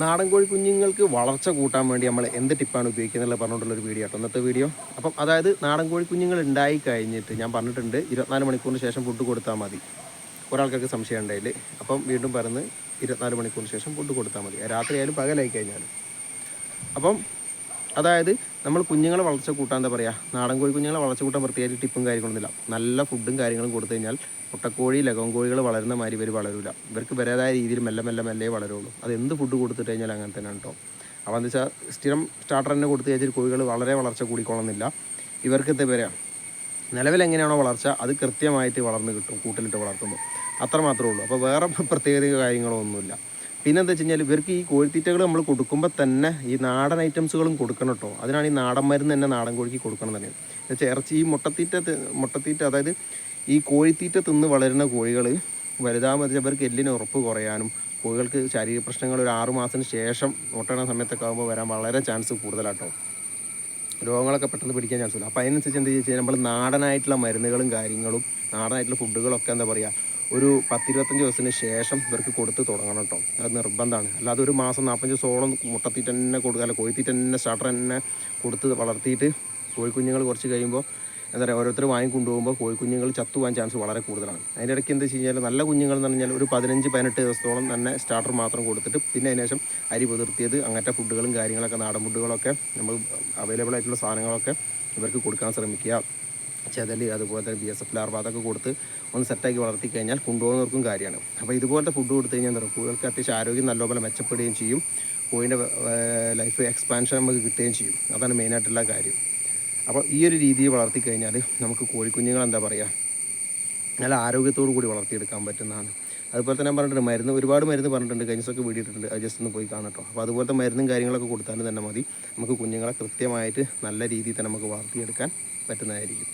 നാടൻ കോഴി കുഞ്ഞുങ്ങൾക്ക് വളർച്ച കൂട്ടാൻ വേണ്ടി നമ്മൾ എന്ത് ടിപ്പാണ് ഉപയോഗിക്കുന്നത് പറഞ്ഞുകൊണ്ടുള്ള ഒരു വീഡിയോ ആട്ടോ ഇന്നത്തെ വീഡിയോ അപ്പം അതായത് നാടൻ കോഴി കുഞ്ഞുങ്ങൾ ഉണ്ടായി കഴിഞ്ഞിട്ട് ഞാൻ പറഞ്ഞിട്ടുണ്ട് ഇരുപത്തിനാല് മണിക്കൂറിന് ശേഷം ഫുഡ് കൊടുത്താൽ മതി. ഒരാൾക്കൊക്കെ സംശയം ഉണ്ടായില്ല? അപ്പം വീണ്ടും പറഞ്ഞ് ഇരുപത്തിനാല് മണിക്കൂറിന് ശേഷം ഫുഡ് കൊടുത്താൽ മതി. രാത്രി ആയാലും പകലായി കഴിഞ്ഞാലും. അപ്പം അതായത് നമ്മൾ കുഞ്ഞുങ്ങളെ വളർച്ച കൂട്ടാൻ എന്താ പറയുക നാടൻ കോഴി കുഞ്ഞുങ്ങളെ വളർച്ച കൂട്ടാൻ പ്രത്യേകിച്ച് ടിപ്പും കാര്യങ്ങളൊന്നുമില്ല. നല്ല ഫുഡും കാര്യങ്ങളും കൊടുത്തു കഴിഞ്ഞാൽ മുട്ടക്കോഴി ലഗം കോഴികൾ വളരുന്ന മാതിരി ഇവർ വളരില്ല ഇവർക്ക് വരേതായ രീതിയിൽ മെല്ലെ മെല്ലെ മെല്ലെ വളരുള്ളൂ. അത് എന്ത് ഫുഡ് കൊടുത്തിട്ട് കഴിഞ്ഞാൽ അങ്ങനെ തന്നെ കേട്ടോ അപ്പോൾ എന്താ വെച്ചാൽ സ്ഥിരം സ്റ്റാർട്ടർ തന്നെ കൊടുത്തു കഴിഞ്ഞാൽ കോഴികൾ വളരെ വളർച്ച കൂടിക്കൊള്ളുന്നില്ല ഇവർക്ക് എന്താ പറയുക നിലവിൽ എങ്ങനെയാണോ വളർച്ച അത് കൃത്യമായിട്ട് വളർന്ന് കിട്ടും കൂട്ടിലിട്ട് വളർത്തുമ്പോൾ. അത്ര മാത്രമേ ഉള്ളൂ. അപ്പോൾ വേറെ പ്രത്യേക കാര്യങ്ങളോ ഒന്നുമില്ല പിന്നെ എന്താ വെച്ച് കഴിഞ്ഞാൽ ഇവർക്ക് ഈ കോഴിത്തീറ്റകൾ നമ്മൾ കൊടുക്കുമ്പോൾ തന്നെ ഈ നാടൻ ഐറ്റംസുകളും കൊടുക്കണം കേട്ടോ അതിനാണ് ഈ നാടൻ മരുന്ന് തന്നെ നാടൻ കോഴിക്ക് കൊടുക്കണം തന്നെ. എന്നുവെച്ചാൽ ഇറച്ചി ഈ മുട്ടത്തീറ്റ മുട്ടത്തീറ്റ അതായത് ഈ കോഴിത്തീറ്റ തിന്ന് വളരുന്ന കോഴികൾ വലുതാകുമ്പോൾ ഇവർക്ക് എല്ലിന് ഉറപ്പ് കുറയാനും കോഴികൾക്ക് ശാരീരിക പ്രശ്നങ്ങൾ ഒരു ആറ് മാസത്തിന് ശേഷം മുട്ടയിടുന്ന സമയത്തൊക്കെ ആകുമ്പോൾ വരാൻ വളരെ ചാൻസ് കൂടുതലാട്ടോ. രോഗങ്ങളൊക്കെ പെട്ടെന്ന് പിടിക്കാൻ ചാൻസ് ഇല്ല. അപ്പോൾ അതിനനുസരിച്ച് എന്താ ചോദിച്ചാൽ നമ്മൾ നാടനായിട്ടുള്ള മരുന്നുകളും കാര്യങ്ങളും നാടനായിട്ടുള്ള ഫുഡുകളൊക്കെ എന്താ പറയുക ഒരു പത്തിരുപത്തഞ്ച് ദിവസത്തിന് ശേഷം ഇവർക്ക് കൊടുത്ത് തുടങ്ങണം കേട്ടോ. അത് നിർബന്ധമാണ്. അല്ലാതെ ഒരു മാസം നാൽപ്പഞ്ച് ദിവസത്തോളം മുട്ടത്തീറ്റ തന്നെ കൊടുക്കുക അല്ല കോഴിത്തീറ്റ തന്നെ സ്റ്റാർട്ടർ തന്നെ കൊടുത്ത് വളർത്തിയിട്ട് കോഴിക്കുഞ്ഞുങ്ങൾ കുറച്ച് കഴിയുമ്പോൾ എന്താ പറയുക ഓരോരുത്തർ വാങ്ങി കൊണ്ടുപോകുമ്പോൾ കോഴിക്കുഞ്ഞുങ്ങൾ ചത്തുപോകാൻ ചാൻസ് വളരെ കൂടുതലാണ്. അതിന്റെ ഇടയ്ക്ക് എന്താ വെച്ച് നല്ല കുഞ്ഞുങ്ങൾ എന്ന് പറഞ്ഞാൽ ഒരു പതിനഞ്ച് പതിനെട്ട് ദിവസത്തോളം തന്നെ സ്റ്റാർട്ടർ മാത്രം കൊടുത്തിട്ട് പിന്നെ അതിനുശേഷം അരി പുതിർത്തിയത് അങ്ങനത്തെ ഫുഡുകളും കാര്യങ്ങളൊക്കെ നാടൻ ഫുഡുകളൊക്കെ നമ്മൾ അവൈലബിൾ ആയിട്ടുള്ള സാധനങ്ങളൊക്കെ ഇവർക്ക് കൊടുക്കാൻ ശ്രമിക്കുക. ചെതൽ അതുപോലെ തന്നെ ബി എസ് എഫ് ലാർവ അതൊക്കെ കൊടുത്ത് ഒന്ന് സെറ്റാക്കി വളർത്തി കഴിഞ്ഞാൽ കൊണ്ടുപോകുന്നവർക്കും കാര്യമാണ്. അപ്പോൾ ഇതുപോലത്തെ ഫുഡ് കൊടുത്തു കഴിഞ്ഞാൽ എന്താ കോഴികൾക്ക് അത്യാവശ്യം ആരോഗ്യം നല്ലപോലെ മെച്ചപ്പെടുകയും ചെയ്യും. കോഴിന്റെ ലൈഫ് എക്സ്പാൻഷൻ നമുക്ക് കിട്ടുകയും ചെയ്യും. അതാണ് മെയിനായിട്ടുള്ള കാര്യം. അപ്പോൾ ഈ ഒരു രീതിയിൽ വളർത്തി കഴിഞ്ഞാൽ നമുക്ക് കോഴിക്കുഞ്ഞുങ്ങൾ എന്താ പറയുക നല്ല ആരോഗ്യത്തോടു കൂടി വളർത്തിയെടുക്കാൻ പറ്റുന്നതാണ്. അതുപോലെ തന്നെ പറഞ്ഞിട്ടുണ്ട് മരുന്ന് ഒരുപാട് മരുന്ന് പറഞ്ഞിട്ടുണ്ട്. കഴിഞ്ഞ ദിവസമൊക്കെ വീടിയിട്ടുണ്ട് അത് ജസ്റ്റ് ഒന്ന് പോയി കാണട്ടോ അപ്പോൾ അതുപോലത്തെ മരുന്നും കാര്യങ്ങളൊക്കെ കൊടുത്താലും തന്നെ മതി. നമുക്ക് കുഞ്ഞുങ്ങളെ കൃത്യമായിട്ട് നല്ല രീതിയിൽ തന്നെ നമുക്ക് വളർത്തിയെടുക്കാൻ പറ്റുന്നതായിരിക്കും.